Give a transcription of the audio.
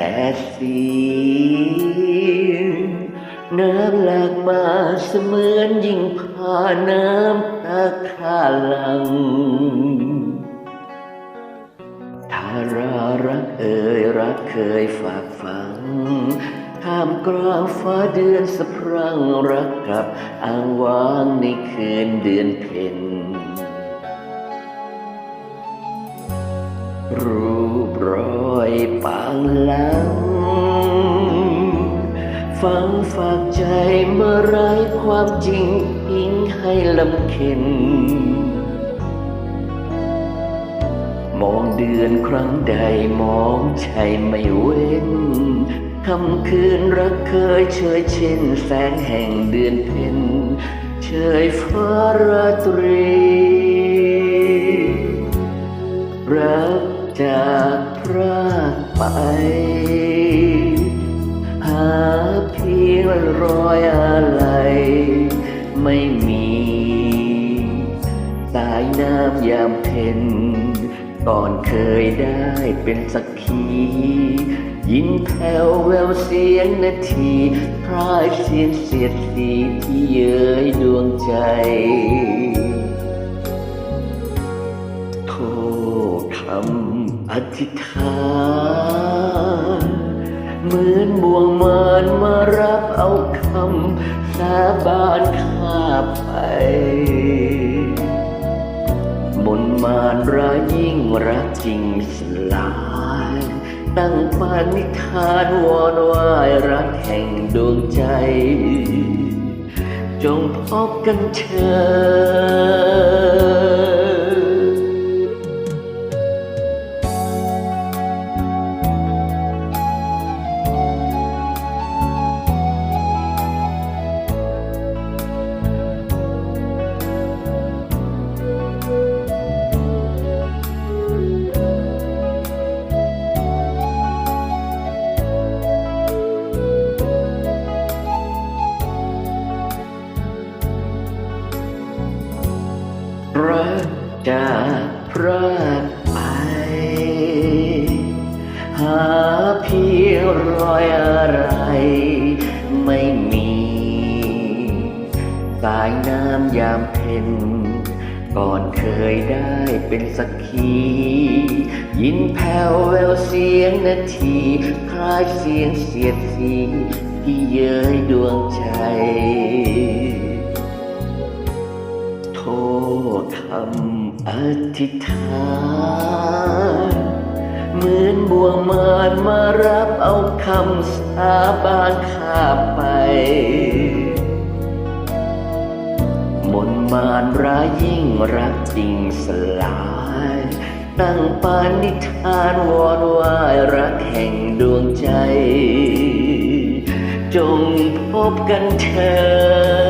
ดสีน้ำหลากมาเสมือนยิ่งผ่าน้ำตาข้าลังถ้ารารักเอ่ยรักเคยฝากฝังท่ามกลางฟ้าเดือนสะพรั่งรักกับอ้างว้างในคืนเดือนเพ็ญรูป รอยปางหลัง ฟังฝากใจเมื่อไรความจริงทิ้งให้ลำเค็น มองเดือนครั้งใดมองใช่ไม่เว้นคำคืนรักเคยเชยเช่นแสงแห่งเดือนเพ็ญเชยฟ้าราตรี รักจาก รากไป หาเพียงรอยอะไรไม่มี สายน้ำยามเพ็ญก่อนเคยได้เป็นสักขี ยินแผ่วแววเสียงนาทีคล้ายเสียงเสียดสีที่เย้ยดวงใจโทษคำ อธิษฐานเหมือนบ่วงมารมารับเอาคำสาบานข้าไป มนมารร้ายยิ่งรักจริงสลาย ตั้งปานิธานวอนวายรักแห่งดวงใจ จงพบกันเถิด รอยอะไร ไม่มีสายน้ำยามเพ็ญก่อนเคยได้เป็นสักขียินแผ่วแววเสียงนาที คล้ายเสียงเสียดสีที่เย้ยดวงใจโทษคำอธิษฐาน วงมารมารับเอาคำสาบานข้าไป มนต์มารร้ายยิ่งรักจริงสลายตั้งปานิธานวอนวายรักแห่งดวงใจ จงพบกันเถิด